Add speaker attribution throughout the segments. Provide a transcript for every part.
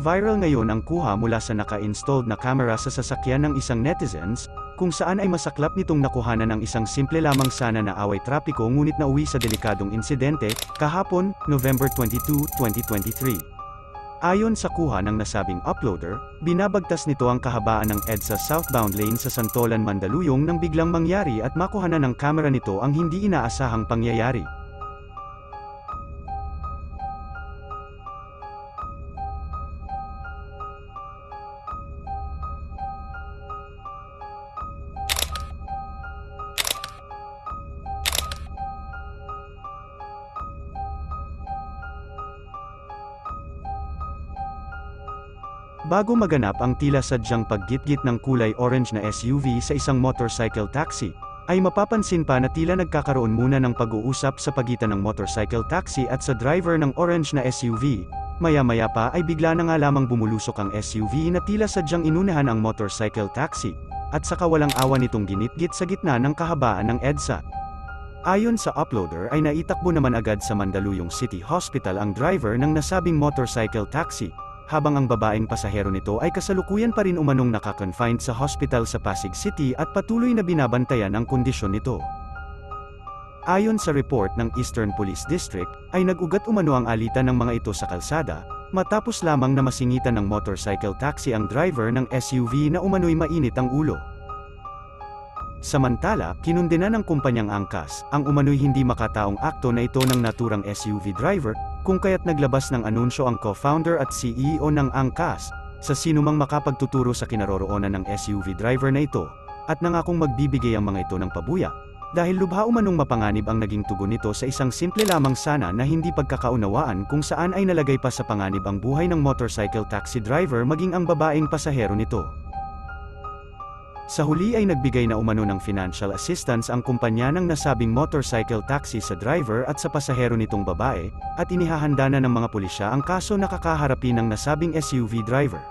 Speaker 1: Viral ngayon ang kuha mula sa naka-installed na camera sa sasakyan ng isang netizens, kung saan ay masaklap nitong nakuhanan ng isang simple lamang sana na away trapiko ngunit nauwi sa delikadong insidente, kahapon, November 22, 2023. Ayon sa kuha ng nasabing uploader, binabagtas nito ang kahabaan ng EDSA southbound lane sa Santolan, Mandaluyong nang biglang mangyari at makuhanan ng kamera nito ang hindi inaasahang pangyayari. Bago maganap ang tila sadyang paggitgit ng kulay orange na SUV sa isang motorcycle taxi, ay mapapansin pa na tila nagkakaroon muna ng pag-uusap sa pagitan ng motorcycle taxi at sa driver ng orange na SUV. Maya-maya pa ay bigla na nga lamang bumulusok ang SUV na tila sadyang inunahan ang motorcycle taxi, at saka walang awa nitong ginitgit sa gitna ng kahabaan ng EDSA. Ayon sa uploader ay naitakbo naman agad sa Mandaluyong City Hospital ang driver ng nasabing motorcycle taxi, habang ang babaeng pasahero nito ay kasalukuyan pa rin umanong nakakonfined sa hospital sa Pasig City at patuloy na binabantayan ang kondisyon nito. Ayon sa report ng Eastern Police District, ay nag-ugat umano ang alitan ng mga ito sa kalsada, matapos lamang na masingitan ng motorcycle taxi ang driver ng SUV na umano'y mainit ang ulo. Samantala, kinundena ng kumpanyang angkas, ang umano'y hindi makataong akto na ito ng naturang SUV driver, kung kaya't naglabas ng anunsyo ang co-founder at CEO ng angkas, sa sinumang makapagtuturo sa kinaroroonan ng SUV driver na ito, at nangakong magbibigay ang mga ito ng pabuya, dahil lubha umanong mapanganib ang naging tugon nito sa isang simple lamang sana na hindi pagkakaunawaan kung saan ay nalagay pa sa panganib ang buhay ng motorcycle taxi driver maging ang babaeng pasahero nito. Sa huli ay nagbigay na umano ng financial assistance ang kumpanya ng nasabing motorcycle taxi sa driver at sa pasahero nitong babae, at inihahanda na ng mga pulisya ang kaso na kakaharapin ng nasabing SUV driver.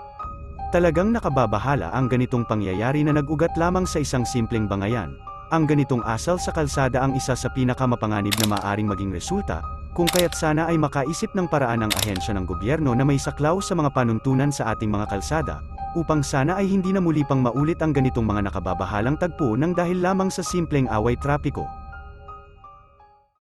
Speaker 1: Talagang nakababahala ang ganitong pangyayari na nag-ugat lamang sa isang simpleng bangayan. Ang ganitong asal sa kalsada ang isa sa pinakamapanganib na maaring maging resulta, kung kaya't sana ay makaisip ng paraan ng ahensya ng gobyerno na may saklaw sa mga panuntunan sa ating mga kalsada, upang sana ay hindi na muli pang maulit ang ganitong mga nakababahalang tagpo ng dahil lamang sa simpleng away trapiko.